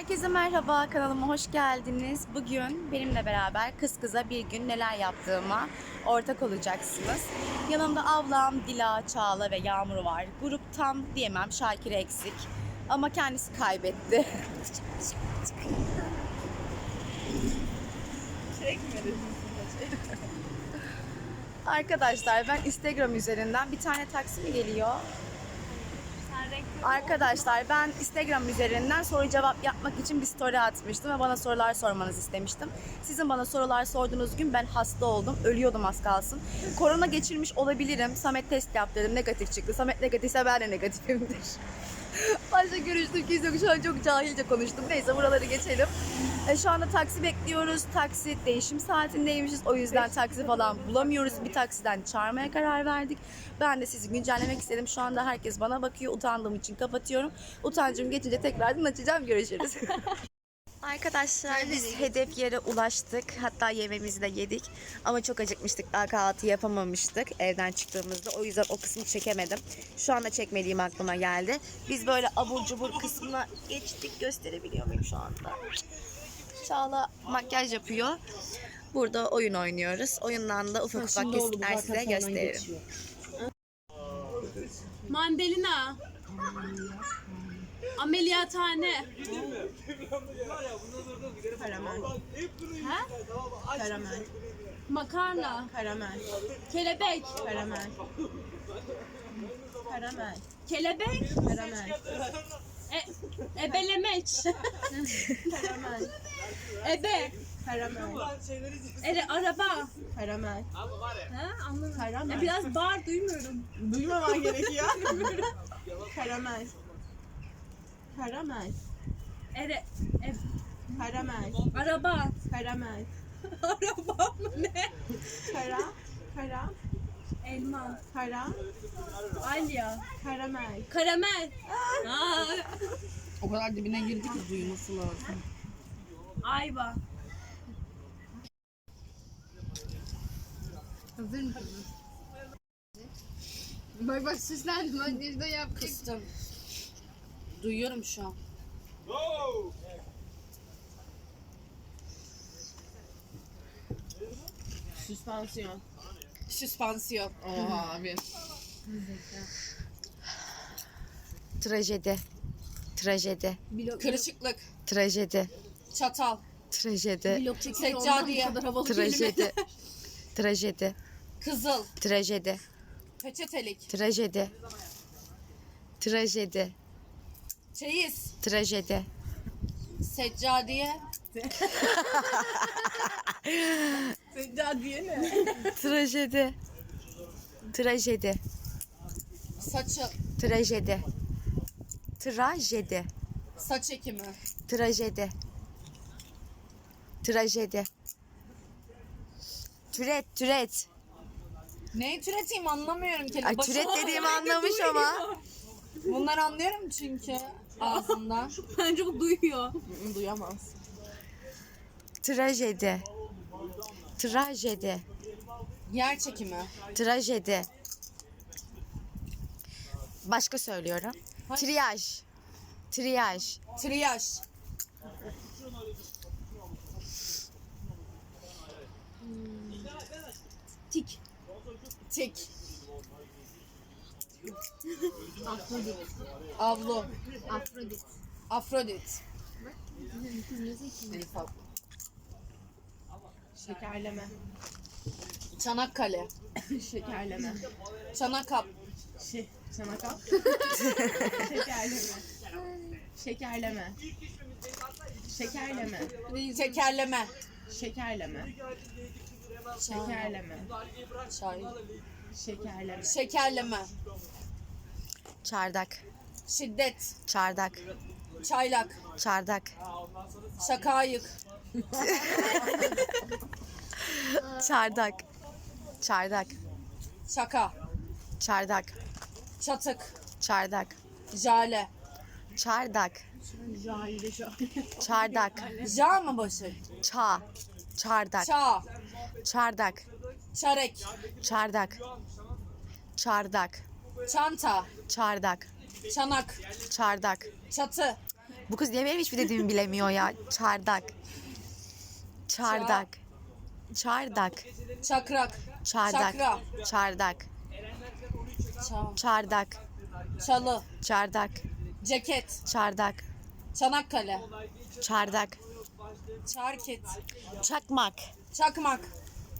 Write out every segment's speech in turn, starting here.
Herkese merhaba, kanalıma hoş geldiniz. Bugün benimle beraber kız kıza bir gün neler yaptığıma ortak olacaksınız. Yanımda ablam Dila, Çağla ve Yağmur var. Grup tam diyemem, Şakir eksik. Ama kendisi kaybetti. Arkadaşlar ben Instagram üzerinden bir tane taksi mi geliyor? Arkadaşlar ben Instagram üzerinden soru cevap yapmak için bir story atmıştım ve bana sorular sormanızı istemiştim. Sizin bana sorular sorduğunuz gün ben hasta oldum. Ölüyordum az kalsın. Korona geçirmiş olabilirim. Samet test yaptırdım. Negatif çıktı. Samet negatifse ben de negatifimdir. Başta görüştüm ki yok. Şu an çok cahilce konuştum. Neyse buraları geçelim. E, şu anda taksi bekliyoruz. Taksi değişim saatindeymişiz. O yüzden taksi falan bulamıyoruz. Bir taksiden çağırmaya karar verdik. Ben de sizi güncellemek istedim. Şu anda herkes bana bakıyor. Utandığım için kapatıyorum. Utancım geçince tekrardan açacağım. Görüşürüz. Arkadaşlar biz hedef yere ulaştık. Hatta yemeğimizi de yedik. Ama çok acıkmıştık. Daha kahvaltı yapamamıştık evden çıktığımızda. O yüzden o kısmı çekemedim. Şu anda çekmediğim aklıma geldi. Biz böyle abur cubur kısmına geçtik. Gösterebiliyor muyum şu anda? Çağla makyaj yapıyor. Burada oyun oynuyoruz. Oyundan da ufak ufak kesitler size gösteririm. Mandalina. Ameliyathane. Karamel. Ha? Karamel. Makarna. Karamel. Kelebek. Karamel. Karamel. Kelebek. Karamel. E, ebelemeç. Karamel. Ebe. Karamel. Ere, araba. Karamel. Ha? Anladım. Karamel. E, biraz bağır duymuyorum. Duymaman gerekiyor. Karamel. Karamel. Ere, e, Karamel. araba. Karamel. araba mı ne? Kara. Kara. Elma. Kara. Alya. Karamel. Karamel. Aa, O kadar dibine girdi ki duyması lazım. ayva. Hazır mısınız? Bak bak süslendim. Makyajda yap. Kıstım. Duyuyorum şu an. Süspansiyon. Süspansiyon. Oha abi. Trajedi. Trajedi. Kırışıklık. Trajedi. Çatal. Trajedi. Blok çekiyor Seccadiye. kadar havalı Trajedi. Trajedi. Kızıl. Trajedi. Peçetelik. Trajedi. Trajedi. Çeyiz. Trajedi. Seccadiye. Seccadiye ne? Trajedi. Trajedi. Saçı. Trajedi. Trajedi. Saç ekimi. Trajedi. Trajedi. Türet, türet. Neyi türeteyim anlamıyorum kelime. Ay, türet dediğimi anlamış ama. Bunları anlıyorum çünkü ağzından. Bence bu duyuyor. Duyamaz. Trajedi. Trajedi. Yer çekimi. Trajedi. Başka söylüyorum. Triyaj. Triyaj. Triyaj. Tik. Tik. Afrodit. Avlu. Afrodit. Afrodit. Elif abla. Şekerleme. Çanakkale. Şekerleme. Çanakap. Şey, çanakap. Şekerleme. Şekerleme. Şekerleme. Şekerleme. Şekerleme. Şekerleme. Çay. Şekerleme. Şekerleme. Çardak. Şiddet. Çardak. Çaylak. Çardak. Şakayık. Çardak. Çardak. Şaka. Çardak. Çatık. Çardak. Jale. Çardak. Jale. Çardak. Ja mı başı? Ça. Çardak. Ça. Çardak. Çarek. Çardak. Çardak. Çanta. Çardak. Çanak. Çardak. Çatı. Bu kız niye benim hiçbir dediğimi bilemiyor ya? Çardak. Çardak. Çardak. Çakrak. Çardak. Çakra. Çardak. Ça- Çardak. çalı. Çardak. Ceket. Çardak. Çanakkale. Çardak. Çarket. Çakmak. Çakmak.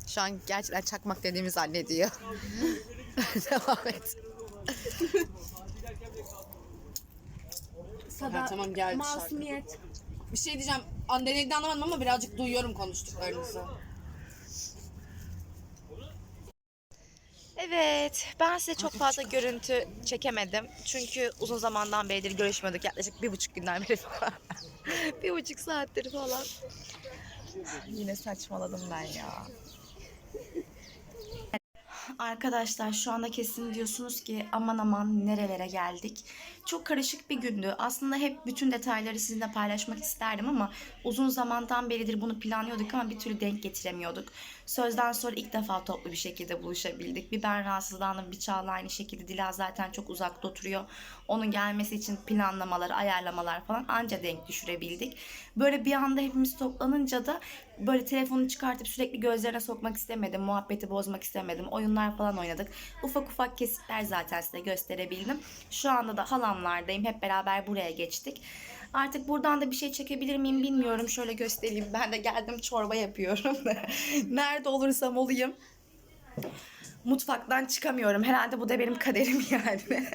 Şu an gerçekten çakmak dediğimi zannediyor. Devam et. Ha, tamam geldi şarkı. Masumiyet. Bir şey diyeceğim. Anneneden anlamadım ama birazcık duyuyorum konuştuklarınızı. Evet, ben size çok fazla görüntü çekemedim. Çünkü uzun zamandan beridir görüşmüyorduk. Yaklaşık bir buçuk günden beri falan. bir buçuk saattir falan. Yine saçmaladım ben ya. Arkadaşlar şu anda kesin diyorsunuz ki aman aman nerelere geldik. Çok karışık bir gündü. Aslında hep bütün detayları sizinle paylaşmak isterdim ama uzun zamandan beridir bunu planlıyorduk ama bir türlü denk getiremiyorduk. Sözden sonra ilk defa toplu bir şekilde buluşabildik. Bir ben rahatsızlandım, bir Çağla aynı şekilde. Dila zaten çok uzakta oturuyor. Onun gelmesi için planlamalar, ayarlamalar falan anca denk düşürebildik. Böyle bir anda hepimiz toplanınca da böyle telefonu çıkartıp sürekli gözlerine sokmak istemedim. Muhabbeti bozmak istemedim. Oyunlar falan oynadık. Ufak ufak kesitler zaten size gösterebildim. Şu anda da halamlardayım. Hep beraber buraya geçtik. Artık buradan da bir şey çekebilir miyim bilmiyorum. Şöyle göstereyim. Ben de geldim çorba yapıyorum. Nerede olursam olayım. Mutfaktan çıkamıyorum. Herhalde bu da benim kaderim yani.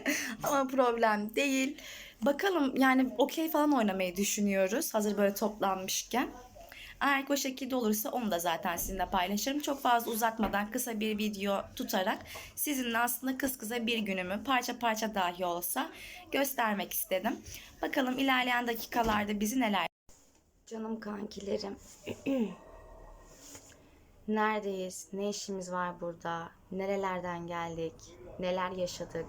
Ama problem değil. Bakalım yani okey falan oynamayı düşünüyoruz. Hazır böyle toplanmışken. Eğer o şekilde olursa onu da zaten sizinle paylaşırım. Çok fazla uzatmadan kısa bir video tutarak sizinle aslında kız kıza bir günümü parça parça dahi olsa göstermek istedim. Bakalım ilerleyen dakikalarda bizi neler... Canım kankilerim. Neredeyiz? Ne işimiz var burada? Nerelerden geldik? Neler yaşadık?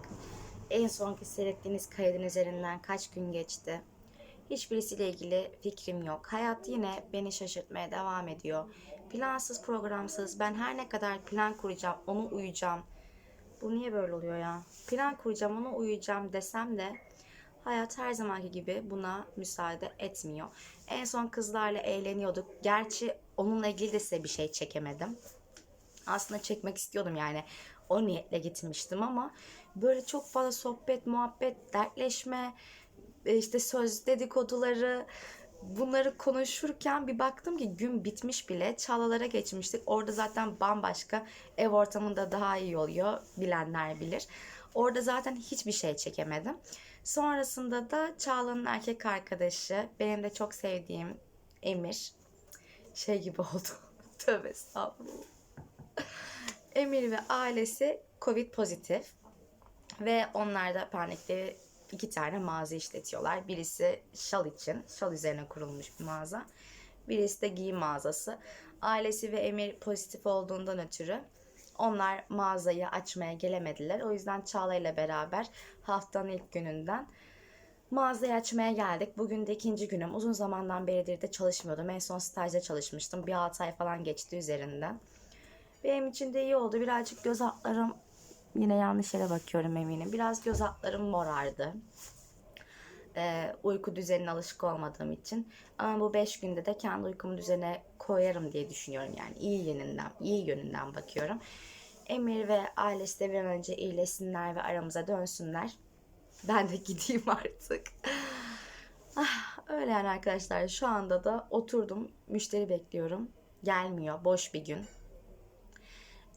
En sonki seyrettiğiniz kaydın üzerinden kaç gün geçti? Hiçbirisiyle ilgili fikrim yok. Hayat yine beni şaşırtmaya devam ediyor. Plansız programsız ben her ne kadar plan kuracağım, onu uyacağım. Bu niye böyle oluyor ya? Plan kuracağım, onu uyuyacağım desem de hayat her zamanki gibi buna müsaade etmiyor. En son kızlarla eğleniyorduk. Gerçi onunla ilgili de size bir şey çekemedim. Aslında çekmek istiyordum yani. O niyetle gitmiştim ama böyle çok fazla sohbet, muhabbet, dertleşme, işte söz dedikoduları bunları konuşurken bir baktım ki gün bitmiş bile. Çağlalara geçmiştik. Orada zaten bambaşka ev ortamında daha iyi oluyor. Bilenler bilir. Orada zaten hiçbir şey çekemedim. Sonrasında da Çağla'nın erkek arkadaşı, benim de çok sevdiğim Emir. Şey gibi oldu. Tövbe estağfurullah. Emir ve ailesi Covid pozitif. Ve onlar da Pendik'te iki tane mağaza işletiyorlar. Birisi şal için, şal üzerine kurulmuş bir mağaza. Birisi de giyim mağazası. Ailesi ve Emir pozitif olduğundan ötürü onlar mağazayı açmaya gelemediler. O yüzden Çağla ile beraber haftanın ilk gününden mağazayı açmaya geldik. Bugün de ikinci günüm. Uzun zamandan beridir de çalışmıyordum. En son stajda çalışmıştım. Bir 6 ay falan geçti üzerinden. Benim için de iyi oldu. Birazcık göz altlarım yine yanlış yere bakıyorum eminim. Biraz göz altlarım morardı. Ee, uyku düzenine alışık olmadığım için. Ama bu 5 günde de kendi uykumu düzene koyarım diye düşünüyorum. Yani iyi yönünden, iyi yönünden bakıyorum. Emir ve ailesi de bir an önce iyileşsinler ve aramıza dönsünler. Ben de gideyim artık. Ah, öyle yani arkadaşlar. Şu anda da oturdum. Müşteri bekliyorum. Gelmiyor. Boş bir gün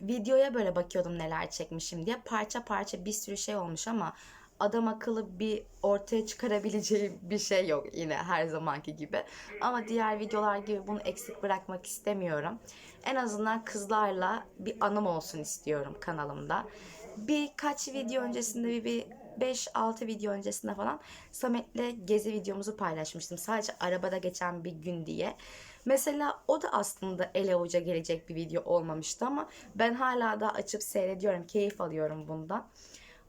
videoya böyle bakıyordum neler çekmişim diye. Parça parça bir sürü şey olmuş ama adam akıllı bir ortaya çıkarabileceği bir şey yok yine her zamanki gibi. Ama diğer videolar gibi bunu eksik bırakmak istemiyorum. En azından kızlarla bir anım olsun istiyorum kanalımda. Birkaç video öncesinde bir, bir 5-6 video öncesinde falan Samet'le gezi videomuzu paylaşmıştım. Sadece arabada geçen bir gün diye. Mesela o da aslında ele avuca gelecek bir video olmamıştı ama ben hala da açıp seyrediyorum. Keyif alıyorum bundan.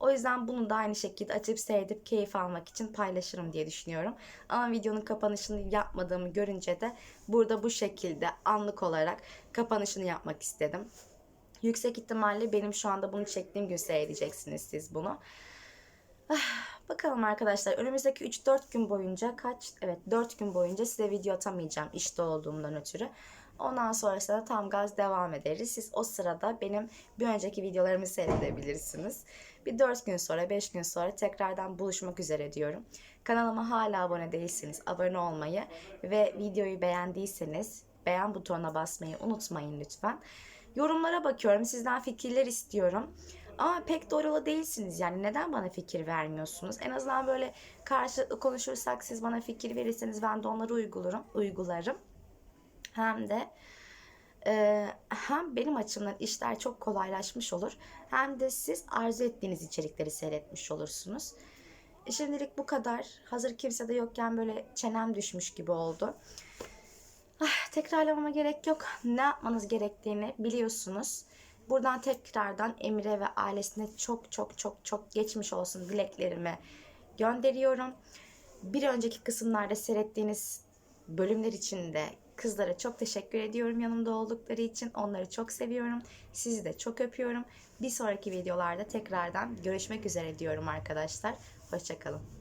O yüzden bunu da aynı şekilde açıp seyredip keyif almak için paylaşırım diye düşünüyorum. Ama videonun kapanışını yapmadığımı görünce de burada bu şekilde anlık olarak kapanışını yapmak istedim. Yüksek ihtimalle benim şu anda bunu çektiğim gün seyredeceksiniz siz bunu. Bakalım arkadaşlar önümüzdeki 3-4 gün boyunca kaç evet 4 gün boyunca size video atamayacağım işte olduğumdan ötürü. Ondan sonrasında da tam gaz devam ederiz. Siz o sırada benim bir önceki videolarımı seyredebilirsiniz. Bir 4 gün sonra 5 gün sonra tekrardan buluşmak üzere diyorum. Kanalıma hala abone değilseniz abone olmayı ve videoyu beğendiyseniz beğen butonuna basmayı unutmayın lütfen. Yorumlara bakıyorum. Sizden fikirler istiyorum. Ama pek doğru değilsiniz yani neden bana fikir vermiyorsunuz? En azından böyle karşılıklı konuşursak siz bana fikir verirseniz ben de onları uygularım, uygularım. Hem de e, hem benim açımdan işler çok kolaylaşmış olur hem de siz arzu ettiğiniz içerikleri seyretmiş olursunuz. E, Şimdilik bu kadar. Hazır kimse de yokken böyle çenem düşmüş gibi oldu. Ah, tekrarlamama gerek yok. Ne yapmanız gerektiğini biliyorsunuz. Buradan tekrardan Emre ve ailesine çok çok çok çok geçmiş olsun dileklerimi gönderiyorum. Bir önceki kısımlarda seyrettiğiniz bölümler için de kızlara çok teşekkür ediyorum yanımda oldukları için. Onları çok seviyorum. Sizi de çok öpüyorum. Bir sonraki videolarda tekrardan görüşmek üzere diyorum arkadaşlar. Hoşçakalın.